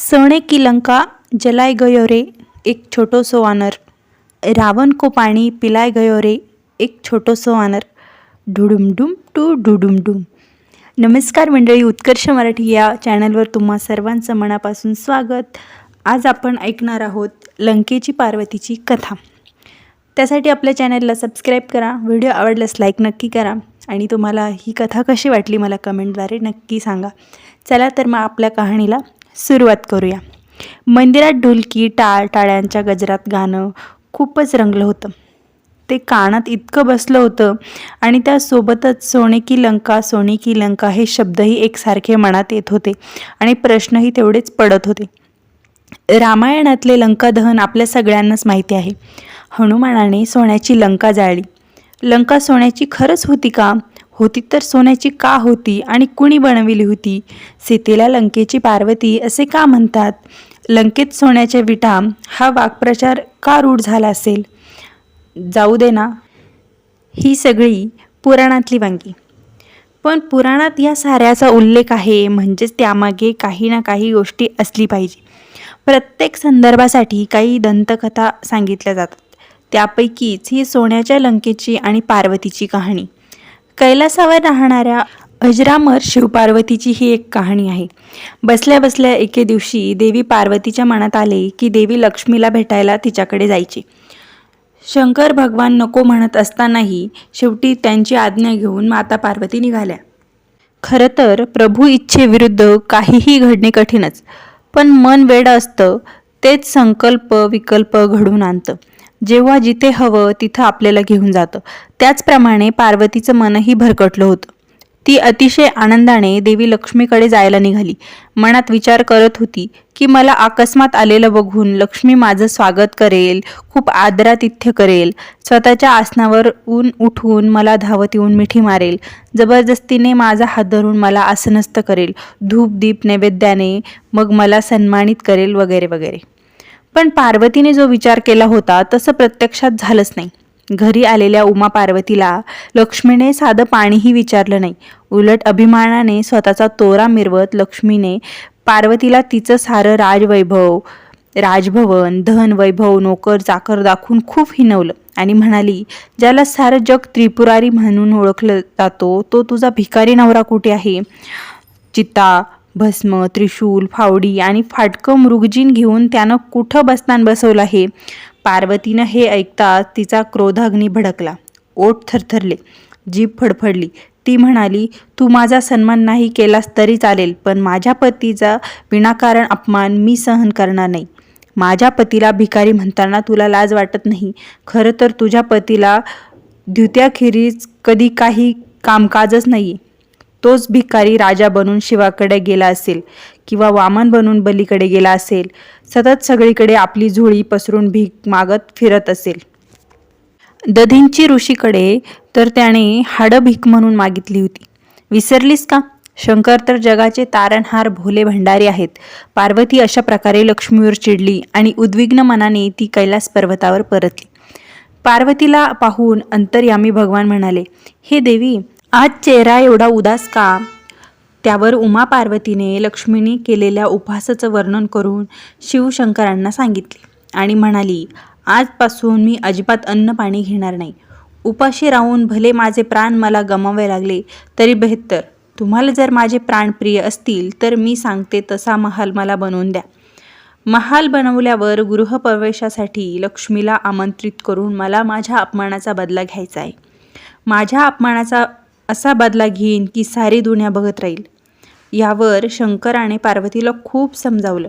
सोने की लंका जलाय गयो रे एक छोटोसो वानर. रावण को पाणी पिलाय गयो रे एक छोटोसो वानर. डुडुमडुम टू डुडुमडुम नमस्कार मंडळी उत्कर्ष मराठी या चॅनलवर तुम्हा सर्वांचं मनापासून स्वागत. आज आपण ऐकणार आहोत लंकेची पार्वतीची कथा. त्यासाठी आपल्या चॅनलला सबस्क्राईब करा व्हिडिओ आवडल्यास लाईक नक्की करा आणि तुम्हाला ही कथा कशी वाटली मला कमेंटद्वारे नक्की सांगा. चला तर मग आपल्या कहाणीला सुरुवात करूया. मंदिरात ढोलकी टाळ टाळ्यांच्या गजरात गाणं खूपच रंगलं होतं. ते कानात इतकं बसलं होतं आणि त्यासोबतच सोने की लंका सोने की लंका हे शब्दही एकसारखे मनात येत होते आणि प्रश्नही तेवढेच पडत होते. रामायणातले लंका दहन आपल्या सगळ्यांनाच माहिती आहे. हनुमानाने सोन्याची लंका जाळली. लंका सोन्याची खरंच होती का? होती तर सोन्याची का होती आणि कुणी बनविली होती? सीतेला लंकेची पार्वती असे का म्हणतात? लंकेत सोन्याच्या विटा हा वाक्प्रचार का रूढ झाला असेल? जाऊ दे ना. ही सगळी पुराणातली वांगी. पण पुराणात या साऱ्याचा उल्लेख आहे म्हणजेच त्यामागे काही ना काही गोष्टी असली पाहिजे. प्रत्येक संदर्भासाठी काही दंतकथा सांगितल्या जातात. त्यापैकीच ही सोन्याच्या लंकेची आणि पार्वतीची कहाणी. कैलासावर राहणाऱ्या अजरामर शिवपार्वतीची ही एक कहाणी आहे. बसल्या बसल्या एके दिवशी देवी पार्वतीच्या मनात आले की देवी लक्ष्मीला भेटायला तिच्याकडे जायची. शंकर भगवान नको म्हणत असतानाही शेवटी त्यांची आज्ञा घेऊन माता पार्वती निघाल्या. खरं तर प्रभू इच्छेविरुद्ध काहीही घडणे कठीणच पण मन वेडं असतं तेच संकल्प विकल्प घडून आणतं. जेव्हा जिथे हवं तिथं आपल्याला घेऊन जातं. त्याचप्रमाणे पार्वतीचं मनही भरकटलं होतं. ती अतिशय आनंदाने देवी लक्ष्मीकडे जायला निघाली. मनात विचार करत होती की मला अकस्मात आलेलं बघून लक्ष्मी माझं स्वागत करेल खूप आदरातिथ्य करेल. स्वतःच्या आसनावर ऊन उठवून मला धावत येऊन मिठी मारेल. जबरदस्तीने माझा हात धरून मला आसनस्थ करेल. धूप दीप नैवेद्याने मग मला सन्मानित करेल वगैरे वगैरे. पण पार्वतीने जो विचार केला होता तसं प्रत्यक्षात झालंच नाही. घरी आलेल्या उमा पार्वतीला लक्ष्मीने साधं पाणीही विचारलं नाही. उलट अभिमानाने स्वतःचा तोरा मिरवत लक्ष्मीने पार्वतीला तिचं सारं राजवैभव राजभवन धन वैभव नोकर चाकर दाखवून खूप हिनवलं आणि म्हणाली ज्याला सारं जग त्रिपुरारी म्हणून ओळखलं जातो तो तुझा भिकारी नवरा कुठे आहे? चित्ता भस्म त्रिशूल फावडी आणि फाटकं मृगजीन घेऊन त्यानं कुठं बसतान बसवलं आहे पार्वतीनं हे ऐकताच तिचा क्रोधाग्नी भडकला. ओठ थरथरले. जीभ फडफडली. ती म्हणाली तू माझा सन्मान नाही केलास तरी चालेल पण माझ्या पतीचा विनाकारण अपमान मी सहन करणार नाही. माझ्या पतीला भिकारी म्हणताना तुला लाज वाटत नाही. खरं तर तुझ्या पतीला द्युत्याखेरीज कधी काही कामकाजच नाही तोच भिकारी राजा बनून शिवाकडे गेला असेल किंवा वामन बनून बलीकडे गेला असेल सतत सगळीकडे आपली झोळी पसरून भीक मागत फिरत असेल. दधींची ऋषीकडे तर त्याने हाडं भीक म्हणून मागितली होती. विसरलीस का? शंकर तर जगाचे तारणहार भोले भंडारी आहेत. पार्वती अशा प्रकारे लक्ष्मीवर चिडली आणि उद्विग्न मनाने ती कैलास पर्वतावर परतली. पार्वतीला पाहून अंतर्यामी भगवान म्हणाले हे देवी आज चेहरा एवढा उदास का? त्यावर उमा पार्वतीने लक्ष्मीने केलेल्या उपहासाचं वर्णन करून शिवशंकरांना सांगितले आणि म्हणाली आजपासून मी अजिबात अन्न पाणी घेणार नाही. उपाशी राहून भले माझे प्राण मला गमावे लागले तरी बेहत्तर. तुम्हाला जर माझे प्राण प्रिय असतील तर मी सांगते तसा महाल मला बनवून द्या. महाल बनवल्यावर गृहप्रवेशासाठी लक्ष्मीला आमंत्रित करून मला माझ्या अपमानाचा बदला घ्यायचा आहे. माझ्या अपमानाचा असा बदला घेईन की सारी दुनिया बघत राहील. यावर शंकराने पार्वतीला खूप समजावलं.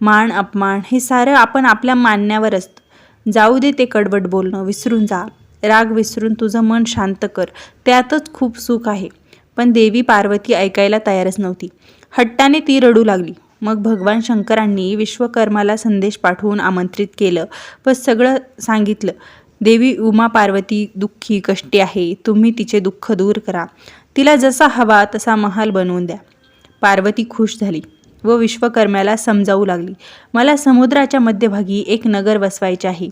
मान अपमान हे सारं आपण आपल्या मानण्यावर असतं जाऊ दे ते कडवट बोलणं विसरून जा. राग विसरून तुझं मन शांत कर. त्यातच खूप सुख आहे. पण देवी पार्वती ऐकायला तयारच नव्हती. हट्टाने ती रडू लागली. मग भगवान शंकरांनी विश्वकर्माला संदेश पाठवून आमंत्रित केलं व सगळं सांगितलं. देवी उमा पार्वती दुःखी कष्टी आहे तुम्ही तिचे दुःख दूर करा. तिला जसा हवा तसा महाल बनवून द्या. पार्वती खुश झाली व विश्वकर्म्याला समजावू लागली. मला समुद्राच्या मध्यभागी एक नगर वसवायचे आहे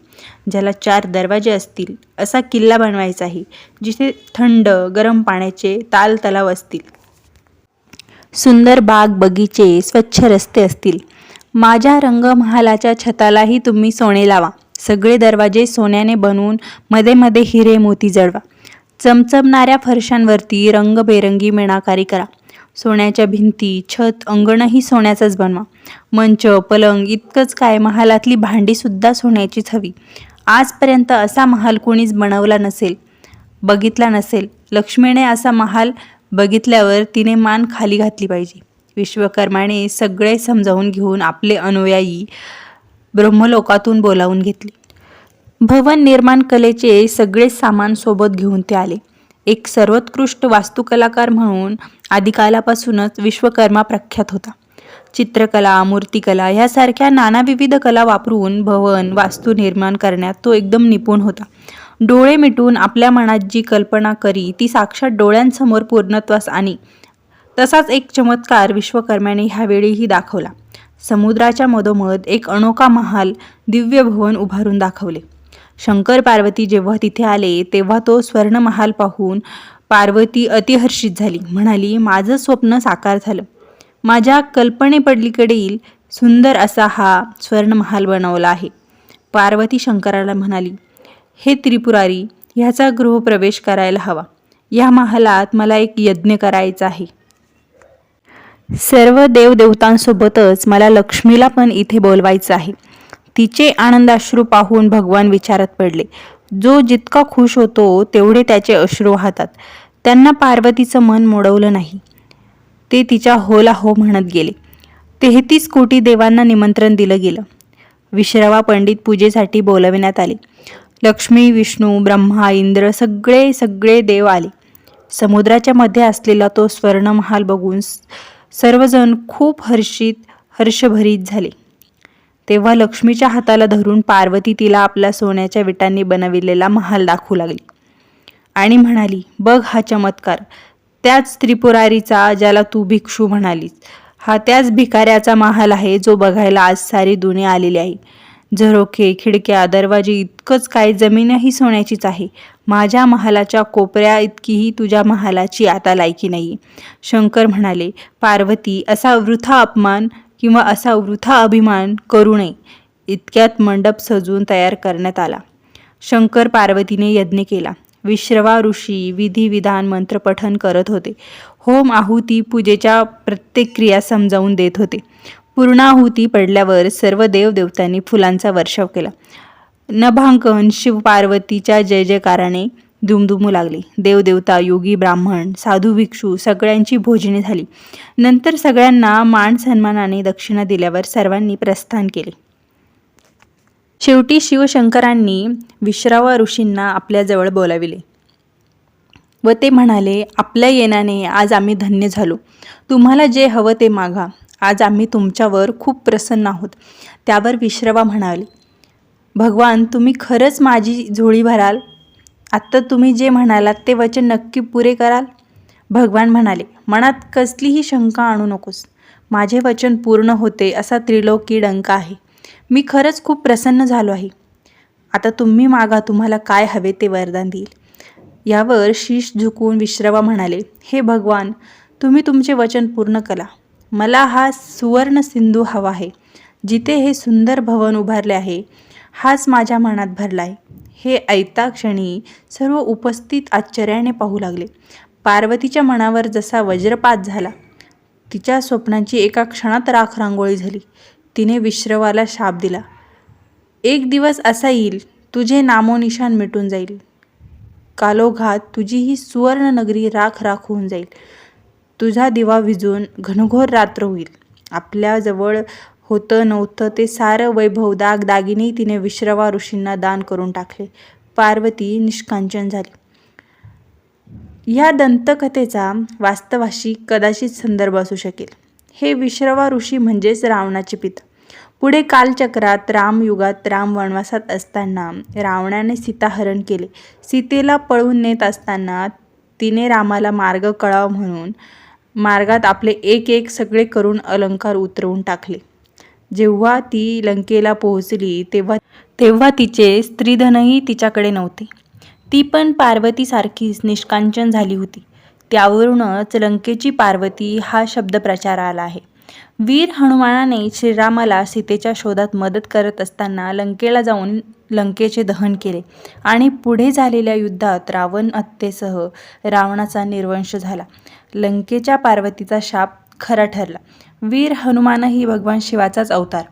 ज्याला चार दरवाजे असतील. असा किल्ला बनवायचा आहे जिथे थंड गरम पाण्याचे ताल तलाव असतील. सुंदर बाग बगीचे स्वच्छ रस्ते असतील. माझ्या रंगमहालाच्या छतालाही तुम्ही सोने लावा. सगळे दरवाजे सोन्याने बनवून मध्ये मध्ये हिरे मोती जळवा. चमचमणाऱ्या फरशांवरती रंगबेरंगी मिणाकारी करा. सोन्याच्या भिंती छत अंगणही सोन्याचंच बनवा. मंच पलंग इतकंच काय महालातली भांडीसुद्धा सोन्याचीच हवी. आजपर्यंत असा महाल कोणीच बनवला नसेल. बघितला नसेल. लक्ष्मीने असा महाल बघितल्यावर तिने मान खाली घातली पाहिजे. विश्वकर्माने सगळे समजावून घेऊन आपले अनुयायी ब्रह्मलोकातून बोलावून घेतले. भवन निर्माण कलेचे सगळे सामान सोबत घेऊन ते आले. एक सर्वोत्कृष्ट वास्तुकलाकार म्हणून आदिकालापासूनच विश्वकर्मा प्रख्यात होता. चित्रकला मूर्तिकला ह्यासारख्या नाना विविध कला वापरून भवन वास्तू निर्माण करण्यात तो एकदम निपुण होता. डोळे मिटून आपल्या मनात जी कल्पना करी ती साक्षात डोळ्यांसमोर पूर्णत्वास आणि तसाच एक चमत्कार विश्वकर्म्याने ह्यावेळीही दाखवला. समुद्राच्या मधोमध एक अनोखा महाल दिव्य भवन उभारून दाखवले. शंकर पार्वती जेव्हा तिथे आले तेव्हा तो स्वर्णमहाल पाहून पार्वती अतिहर्षित झाली. म्हणाली माझं स्वप्न साकार झालं. माझ्या कल्पनेपडलीकडील सुंदर असा हा स्वर्णमहाल बनवला आहे. पार्वती शंकराला म्हणाली हे त्रिपुरारी ह्याचा गृहप्रवेश करायला हवा. या महालात मला एक यज्ञ करायचा आहे. सर्व देवदेवतांसोबतच मला लक्ष्मीला पण इथे बोलवायचं आहे. तिचे आनंदाश्रू पाहून भगवान विचारात पडले. जो जितका खुश होतो तेवढे त्याचे अश्रू वाहतात. त्यांना पार्वतीचं मन मोडवलं नाही. ते तिच्या होला हो म्हणत गेले. तेहतीस कोटी देवांना निमंत्रण दिलं गेलं. विश्रवा पंडित पूजेसाठी बोलविण्यात आले. लक्ष्मी विष्णू ब्रह्मा इंद्र सगळे सगळे देव आले. समुद्राच्या मध्ये असलेला तो स्वर्णमहाल बघून सर्वजण खूप हर्षित हर्षभरीत झाले. तेव्हा लक्ष्मीच्या हाताला धरून पार्वती तिला आपल्या सोन्याच्या विटांनी बनविलेला महाल दाखवू लागली. आणि म्हणाली बघ हा चमत्कार. त्याच त्रिपुरारीचा ज्याला तू भिक्षू म्हणालीस हा त्याच भिकाऱ्याचा महाल आहे जो बघायला आज सारी दुनिया आलेली आहे. झरोखे खिडक्या दरवाजे इतकंच काय जमीनही सोन्याचीच आहे. माझ्या महालाच्या कोपऱ्या इतकीही तुझ्या महालाची आता लायकी नाही शंकर म्हणाले पार्वती असा वृथा अपमान किंवा असा वृथा अभिमान करू नये इतक्यात मंडप सजवून तयार करण्यात आला. शंकर पार्वतीने यज्ञ केला. विश्रवा ऋषी विधिविधान मंत्रपठन करत होते. होम आहुती पूजेच्या प्रत्येक क्रिया समजावून देत होते. पूर्णाहुती पडल्यावर सर्व देवदेवतांनी फुलांचा वर्षाव केला. नभांकन शिव पार्वतीच्या जय जयकाराने दुमदुमू लागले. देवदेवता योगी ब्राह्मण साधू भिक्षू सगळ्यांची भोजने झाली. नंतर सगळ्यांना मान सन्मानाने दक्षिणा दिल्यावर सर्वांनी प्रस्थान केले. शेवटी शिवशंकरांनी विश्रावा ऋषींना आपल्याजवळ बोलाविले. व ते म्हणाले आपल्या येण्याने आज आम्ही धन्य झालो. तुम्हाला जे हवं ते मागा. आज आम्ही तुमच्यावर खूप प्रसन्न आहोत. त्यावर विश्रवा म्हणाले भगवान तुम्ही खरंच माझी झोळी भराल? आत्ता तुम्ही जे म्हणालात ते वचन नक्की पुरे कराल? भगवान म्हणाले मनात कसलीही शंका आणू नकोस. माझे वचन पूर्ण होते असा त्रिलोकी डंका आहे. मी खरंच खूप प्रसन्न झालो आहे. आता तुम्ही मागा तुम्हाला काय हवे ते वरदान देईल. यावर शीश झुकून विश्रवा म्हणाले हे भगवान तुम्ही तुमचे वचन पूर्ण करा. मला हा सुवर्ण सिंधू हवा आहे जिथे हे सुंदर भवन उभारले आहे हाच माझ्या मनात भरला आहे हे ऐता क्षणी सर्व उपस्थित आश्चर्याने पाहू लागले. पार्वतीच्या मनावर जसा वज्रपात झाला तिच्या स्वप्नांची एका क्षणात राख रांगोळी झाली. तिने विश्रवाला शाप दिला. एक दिवस असा येईल तुझे नामोनिशान मिटून जाईल. कालोघात तुझी ही सुवर्ण नगरी राख राख होऊन जाईल. तुझा दिवा विजून घनघोर रात्र होईल. आपल्याजवळ होतं नव्हतं ते सारं वैभव दाग दागिने तिने विश्रवा ऋषींना दान करून टाकले. पार्वती निष्कांचन झाली. ह्या दंतकथेचा वास्तवाशी कदाचित संदर्भ असू शकेल. हे विश्रवा ऋषी म्हणजेच रावणाचे पिता. पुढे कालचक्रात रामयुगात राम वनवासात असताना रावणाने सीताहरण केले. सीतेला पळून नेत असताना तिने रामाला मार्ग कळावा म्हणून मार्गात आपले एक एक सगळे करून अलंकार उतरवून टाकले. जेव्हा ती लंकेला पोहोचली तेव्हा तेव्हा तिचे स्त्रीधनही तिच्याकडे नव्हते. ती पण पार्वतीसारखीच निष्कांचन झाली होती. त्यावरूनच लंकेची पार्वती हा शब्द प्रचार आला आहे. वीर हनुमानाने श्रीरामाला सीतेच्या शोधात मदत करत असताना लंकेला जाऊन लंकेचे दहन केले. आणि पुढे झालेल्या युद्धात रावण हत्येसह रावणाचा निर्वंश झाला. लंकेच्या पार्वतीचा शाप खरा ठरला. वीर हनुमानही भगवान शिवाचाच अवतार.